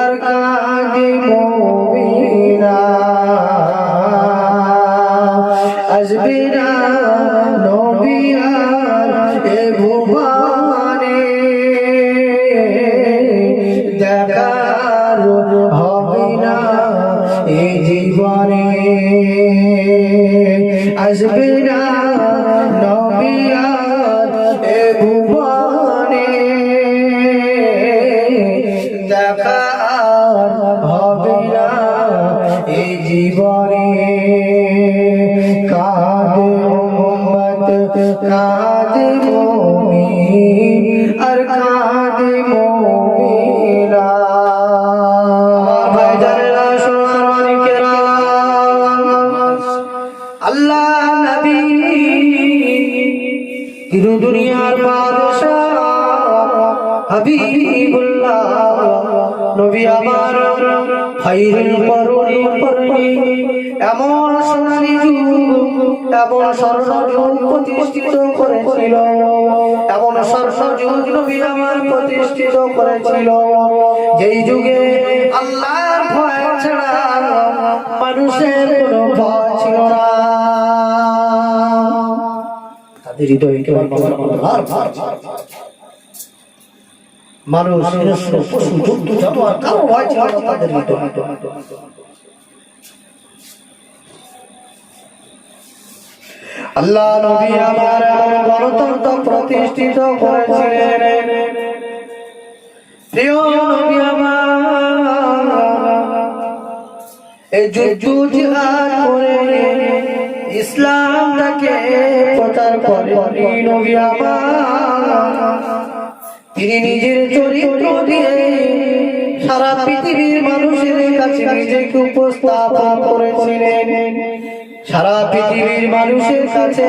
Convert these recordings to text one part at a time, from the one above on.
আর কাঁদে মমিনা মোহাম্মদ প্রতিষ্ঠিত করেছিল যেই যুগে আল্লাহর ভয় ছাড়া মানুষের কোনো ভয় ছিল না তাদের। মানুষ। আল্লাহ নবী আমার গণতন্ত্র প্রতিষ্ঠিত করেছিলেন প্রিয় নবী এই যুদ্ধ জিহাদ করে। ইসলামটাকে তিনি নিজের চরিত্র দিয়ে সারা পৃথিবীর মানুষের কাছে নিজেকে উপস্থাপন করেছিলেন। সারা পৃথিবীর মানুষের কাছে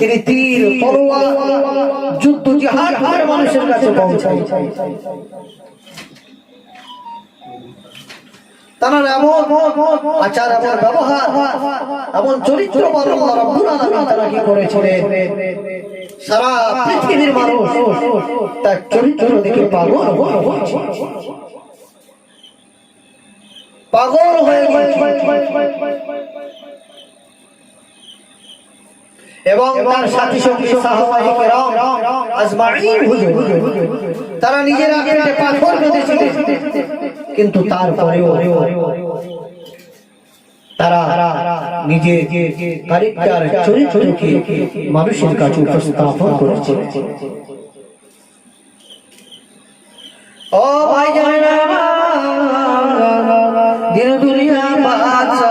তিনি তীর যুদ্ধ, জিহাদ করে মানুষের কাছে পৌঁছায়। তারা আচার, এমন ব্যবহার, এমন চরিত্র তারা কি করেছিলেন? সারা পৃথিবীর মানুষ তার চরিত্র দেখে পাগল। পাগল হয়ে গেছে। এবং তার সাথী সঙ্গী সাহাবায়ে কেরাম আজমাইন হুজুর। তারা নিজেরা পেটে পাথর বেঁধেছিলেন কিন্তু তারপরেও তারা নিজে চরিত্রকে মানুষের কাছে উপস্থাপন করেছে। ও ভাই দিন দুনিয়া বাদশা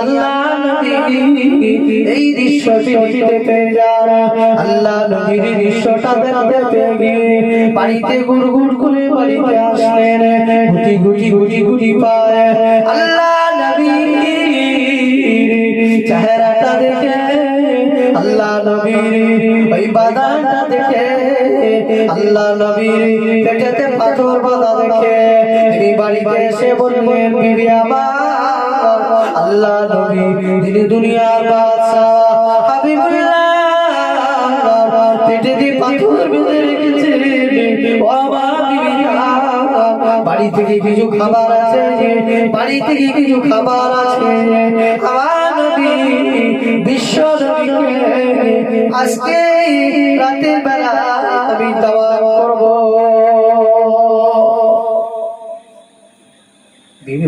আল্লাহ এই দৃশ্যটি দেখতে যান আল্লাহ নবীর দৃশ্যটা দেখতে পেয়ে বাড়িতে গুড় গুড় করে বাড়িতে আসলেন গুটি গুটি গুটি গুটি পায় আল্লাহ নবীর চেহারাটা দেখে আল্লাহ নবীর ওই বাদানটা দেখে আল্লাহ নবীর পেটেতে পাথর বাঁধা দেখে তিনি বাড়িতে এসে বললেন বিবি আমার আল্লাহ নবী তিনি দুনিয়ার বাদশাহ। হাবিবুল্লাহ, পেটে দিয়ে পাথর বেঁধে কিছু খাবার আছে? বাড়ি থেকে কিছু খাবার আছে? বিশ্ব আজকে রাতের বেলা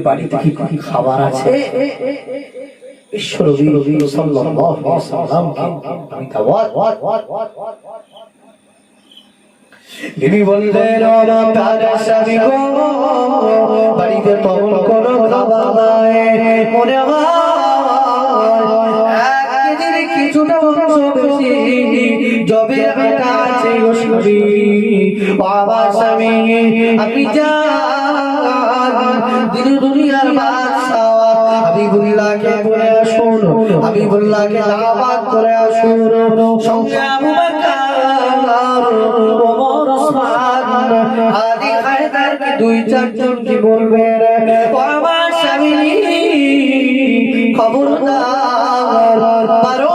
বাড়িতে কি খাবার আছে? আমি বাড়িতে তখন কোনো খাবার কিছুটা অংশ আছে বাবা, স্বামী আপনি যান দিন দুনিয়ার বাদশাহ। হাবিবুল্লাহকে বলে আসুন, হাবিবুল্লাহকে দাওয়াত করে আসুন। সঙ্গে আবু বকর, ওমর ওসমান আলী হায়দারকে দুই চারজন কি বলবে আমার স্বামী খবরদার, বারো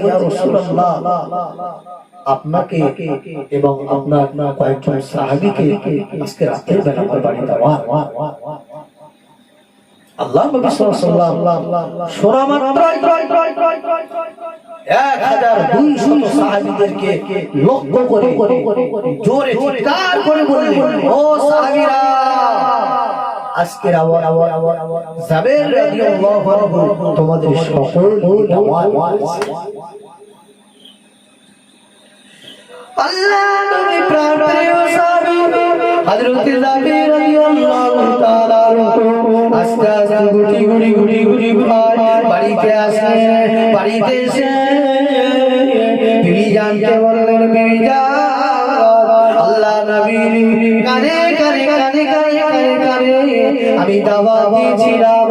ইয়া আপনাকে এবং আপনার কয়েকজন সাহাবীকে আজকে রাতের বেলা আমার বাড়ি আল্লাহ নবী সাল্লাল্লাহু আলাইহি ওয়াসাল্লাম শোনা মাত্রই এক হাজার দুইশো সাহাবীদেরকে লক্ষ্য করে জোরে চিৎকার করে বললেন ও সাহাবীরা! আজকের আওয়াজ আওয়াজ আওয়াজ আওয়াজ জাবের রাদিয়াল্লাহু আনহু তোমাদের আল্লাহ নবী প্রাণপ্রিয় সাহাবী হযরত জাবের রাদিয়াল্লাহু তাআলা আস্তে গুটি গুটি গুটি গুটি ভাই বাড়িতে আসে, বাড়িতে এসে জানতে বললেন আল্লাহ নবী কানে কানে কানে কানে কানে আমি দাওয়া দিয়েছিলাম।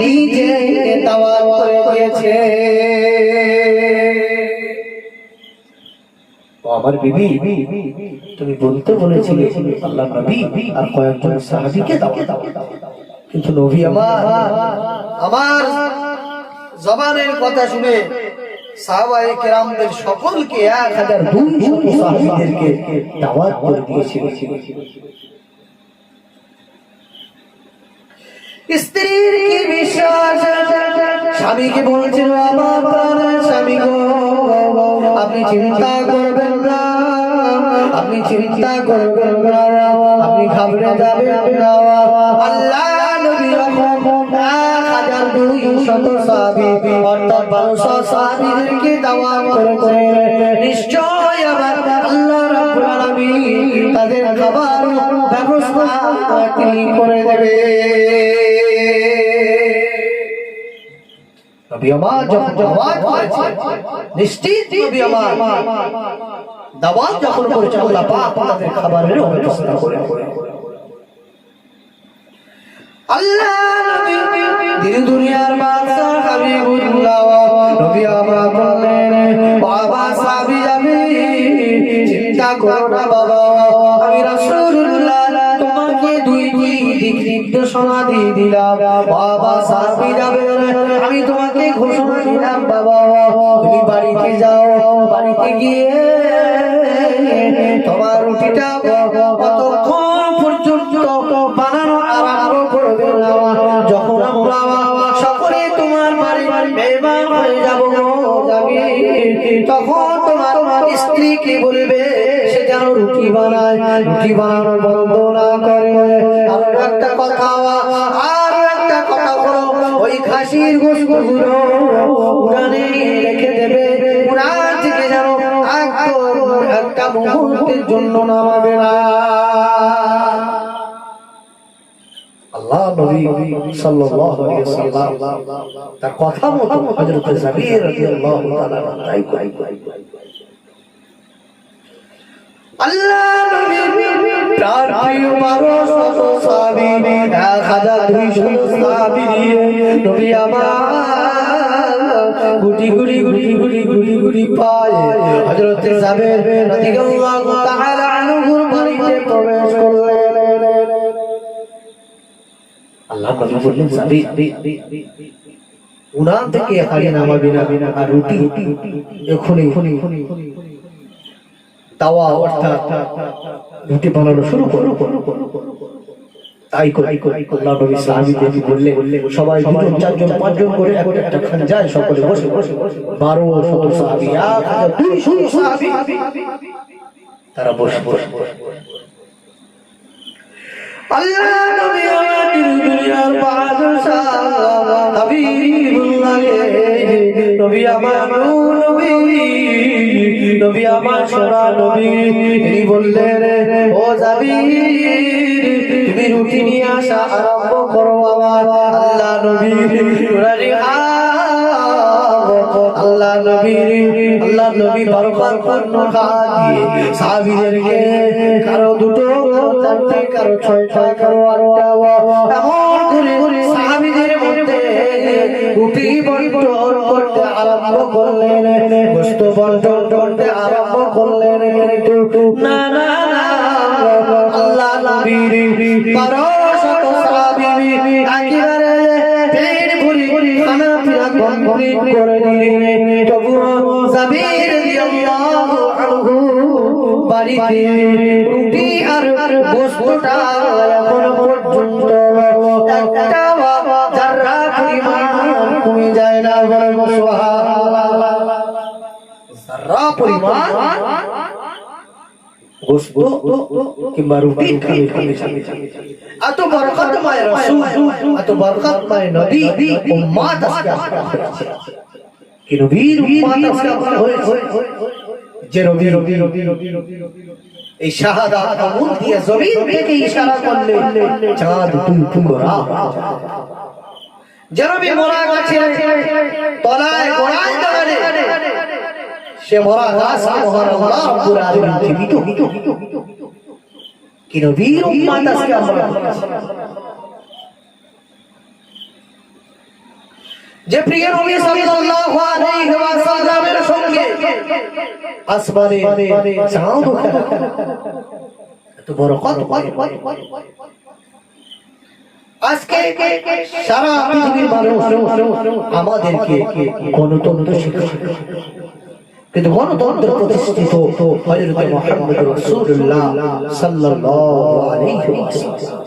নিজে আমার বিবি তুমি বলতে বলেছিলে আল্লাহ নবী আর কয়েকজন সাহাবীকে দাও। কিন্তু নবী আমার আমার জবানের কথা শুনে সাহাবায়ে কেরামদের সকলকে এক হাজার দুইশো সাহাবীদেরকে দাওয়াত করে দিয়েছিল। স্ত্রীর বিশ্বাস? স্বামীকে বলছিল, আমার স্বামী গো। আপনি চিন্তা করবেন না। আপনি চিন্তা করবেন না। আপনি ঘাবড়ে যাবেন আল্লাহ নবী হাজার দাওয়াত করেছে নিশ্চয় আল্লাহ তাদের ব্যবস্থা তিনি করে দেবে নবী আমার যখন দাওয়াত করেছে নিশ্চিত নবী আমার দাওয়াত যখন করেছে আল্লাহ পাক তাদের খাবারের ব্যবস্থা করে আল্লাহ দিন দুনিয়ার বাদশাহ হাবিবুল্লাহ নবী আমার বলেন বাবা সাবি আমি চিন্তা করো না বাবা। আমি রাসূলুল্লাহ তোমাকে দুই দুই দিক নির্দেশনা দিয়ে দিলাম। বাবা সাবি যাবে আমি তোমার দিলাম বাবা, তুমি বাড়িতে যাও, বাড়িতে গিয়ে তোমার রুটিটা কতক্ষণ পর্যন্ত বানানো আরম্ভ করবে যখন আমরা সকলে তোমার বাড়ি মেহমান হয়ে যাব তখন তোমার স্ত্রীকে বলবে? সে যেন রুটি বানায়, রুটি বানানো বন্ধ না করে। একটা কথা ওই খাসির গোশগুলো উড়ানে রেখে দেবে। উড়ান থেকে যেন একটা জন্য নামাবে না। তার কথা মতো হযরত জাবির রাদিয়াল্লাহু তাই আল্লাহ নবী প্রিয় মানুষ শত এক হাজার দুইশো সাহাবী নবী আমার গুটি গুটি গুটি গুটি গুটি গুটি পায় হযরত জাবির রাদিয়াল্লাহু তাআলা আনহুর বাড়িতে প্রবেশ করলেন আল্লাহ নবী বললেন সাবি উনান থেকে হাড়ি নামাবি না আর রুটি। এখনই। তাওয়া অর্থাৎ রুটি বানানো শুরু করো। তাই আল্লাহ নবী বললেন সবাই দুজন চারজন পাঁচজন করে একটা একটা খান যায় সকলে বসে। বসে। বারো শত সাহাবী। দুইশো সাহাবী। তারা বসে বসে। আল্লাহ নবী আমাদের দুনিয়ার বাদশাহ হাবিবুল্লাহ নবী আমার নবী আমার সোনা নবী তিনি বললেন ও যাবি তুমি রুটি নিয়ে আসা আরম্ভ করো আমার আল্লাহ নবী। আল্লাহ নবী আল্লাহ নবী বারবার পূর্ণ খাওয়া দিয়ে সাহাবীদেরকে কারও দুটো চারটে কারও ছয় ছয় কারও এমন সাহাবীদের মধ্যে রুটি করতে আরম্ভ করলেন। গোস্ত বন্টন নবীর বারো শত সাহাবী পেট ভরি ভরি খানা পিনা কমপ্লিট করে দিলেন তবুও জাবির রাদিয়াল্লাহু আনহু বাড়িতে রুটি আর গোস্তটা গোস্ত কিংবা খাবে এত বরকতময় রাসূল। এত বরকতময় নবী। উম্মাত আজকে কি নবীর উম্মাত আজকে আমরা হয়েছে। যে নবী এই শাহাদাত আমুল দিয়ে জমিন থেকে ইশারা করলে চাঁদ তুল ফুলরা যে নবী মরা গাছে তলায় গোড়ায় দাঁড়ালে সে মরা গাছ মহান আল্লাহ রাব্বুল আলামিন জীবিত কি নবীর উম্মাত আজকে আমরা যে প্রিয় নবী সাল্লাল্লাহু আলাইহি ওয়াসাল্লামের সঙ্গে আসমানে চাঁদ এত বড় কত আজকে সারা পৃথিবীর মানুষ আমাদেরকে গণতন্ত্র কিন্তু গণতন্ত্র প্রতিষ্ঠিত হযরত মুহাম্মদ রাসূলুল্লাহ সাল্লাল্লাহু আলাইহি ওয়াসাল্লাম।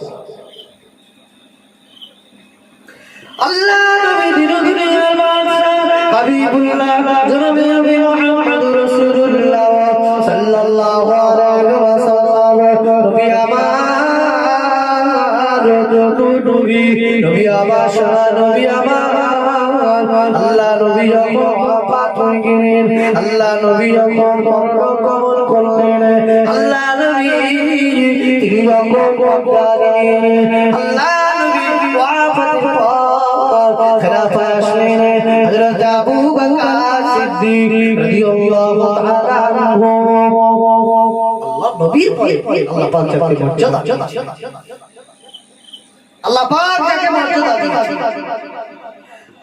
আল্লাহ নবী দিন দুনিয়ার বাদশাহ হাবিবুল্লাহ জনাবে নবী মুহাম্মদ রাসূলুল্লাহ সাল্লাল্লাহু আলাইহি ওয়াসাল্লাম। নবী আমার নবী নবী আমার নবী যখন পরলোক গমন করলেন, আল্লাহ নবী তিনি যখন কবর নিলেন আল্লাহ নবী ওয়াফাতের পর খেলাফায় আসলেন। হযরত আবু বকর সিদ্দিক রাদিয়াল্লাহু তাআলা আনহু। আল্লাহ নবীর পরে আল্লাহ পাক যাকে মর্যাদা আল্লাহ পাক যাকে মর্যাদা দিয়েছেন।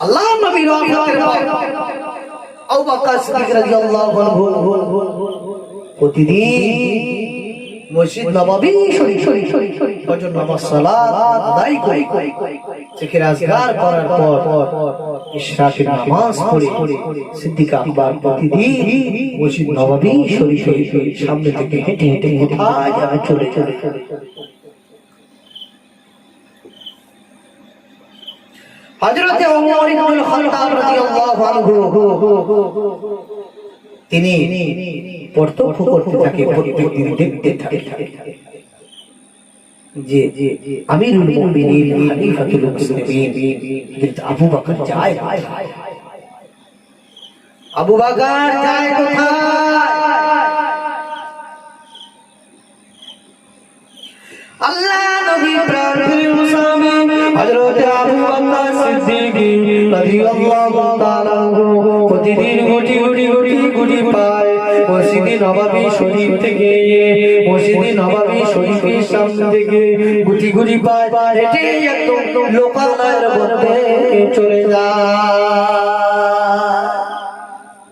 আল্লাহ নবী রহমতের বাপ আবু বকর সিদ্দিক রাদিয়াল্লাহু আনহু প্রতিদিন মসজিদ নববী শরীফ ফজর নামাজ সালাত আদায় করে জিকির আজকার করার পর ইশরাকের নামাজ পড়ে সিদ্দিক আকবর প্রতিদিন মসজিদ নববী সামনে থেকে হেঁটে হেঁটে কোথায় যাবে চলে চলে হযরতে ওমর ইবনুল খাত্তাব রাদিয়াল্লাহু আনহু। তিনি প্রত্যক্ষ করতে থাকে প্রত্যেকদিন দেখতে থাকে। যে আমিরুল মুমিনিন খলিফাতুল মুসলিমিন কিন্তু আবু বকর যায় না। আবু বকর যায় কোথায়? আল্লাহ নবী মুসামি প্রতিদিন গুটি গুটি গুটি গুটি পায় মসজিদে নববী শরীফ থেকে মসজিদে নববী শরীফের থেকে গুটি গুটি পায়, হেঁটে চলে যায়।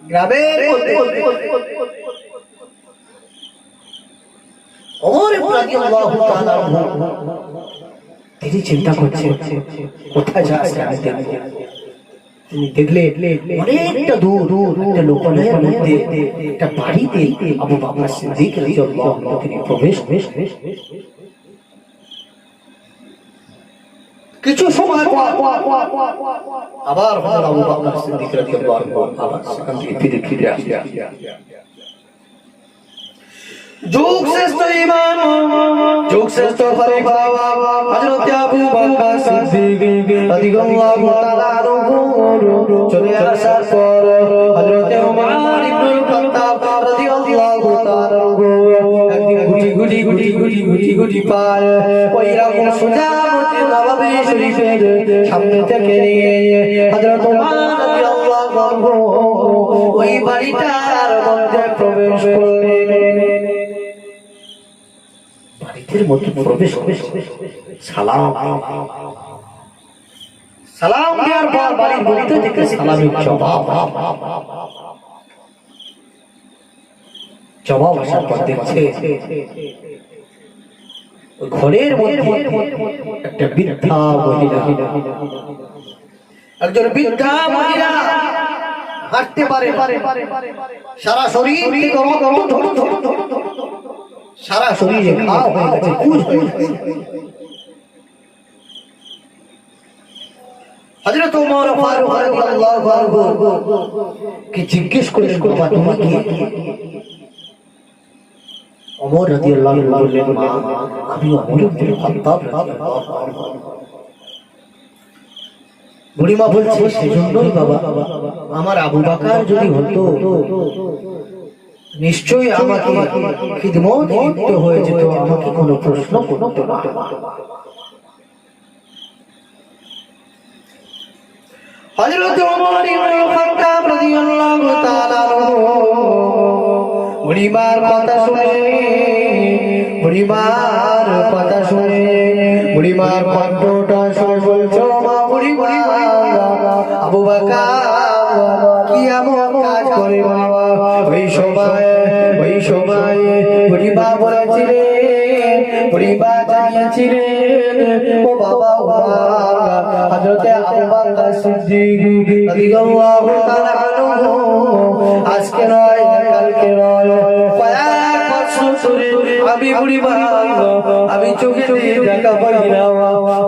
গ্রামের তিনি চিন্তা করছেন কোথায় দেখব। তিনি দেখলে অনেকটা দূর দূর একটা লোকালয়ের মধ্যে, একটা বাড়িতে কিছু সময় আবার আবার সেখান থেকে যুগ শ্রেষ্ঠ সামনে থেকে নিয়ে ওই বাড়িটার বাড়িতে মধ্যে প্রবেশ সালাম। সালাম দেওয়ার পর বাড়ির থেকে জবাব আসার পর দেখছে ঘরের মধ্যে একটা বৃদ্ধা মহিলা। একজন বৃদ্ধা মহিলা হাঁটতে পারে সারা শরীর সারা শরীরে ঘা হয়ে গেছে কুজ হয়ে গেছে। হযরত ওমর ফারুক রাদিয়াল্লাহু আনহু কি জিজ্ঞেস করলেন বাবা তুমি কি ওমর রাদিয়াল্লাহু আনহু বললেন মা আমি ওমর ইবনে খাত্তাব। রাদিয়াল্লাহু আনহু বুড়িমা বলছে সেজন্যই বাবা আমার আবু বাকার যদি হতো নিশ্চয়ই আমাকে খিদমত হয়ে যেত, আমাকে কোনো প্রশ্ন করতো না। হযরত ওমর বুড়িমার কথা শুনে, বুড়িমার কথা শুনে, বুড়িমার কণ্ঠটা শুনে জানিয়েছিলেন ও বাবা আজকে নয়, কালকে আমি বুড়িমা আমি চোখে দেখা পাই না।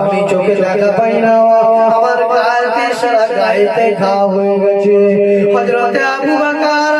আমি চোখে দেখা পাই না। আমার সারা ঘা হয়ে গেছে। হযরতে আবু বকর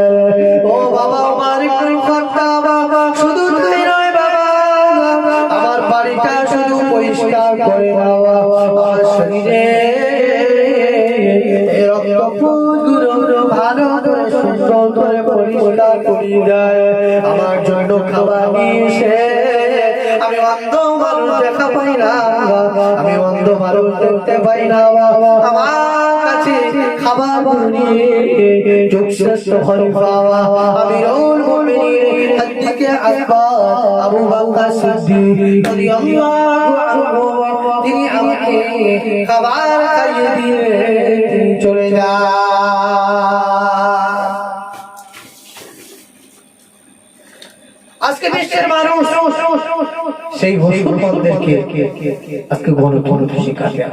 করে পরিষ্কার করিয়ে দেয় আমার জন্য খাবার নিয়ে আমি অন্ধ মানুষ দেখা পাই না। আমি অন্ধ মানুষ দেখতে পাই না। আমার কাছে খাবার নিয়ে যোগশ্রেষ্ঠ খলিফা। আমি রোল মুমিনিন হাদিকে আকবর আবু বকর সিদ্দিক রাদিয়াল্লাহু আনহু, তিনি আমাকে খাবার খাইয়ে দিয়ে চলে যান বিশ্বের মানুষ সেই মুসলমানদেরকে আজকে গণতন্ত্র শিকার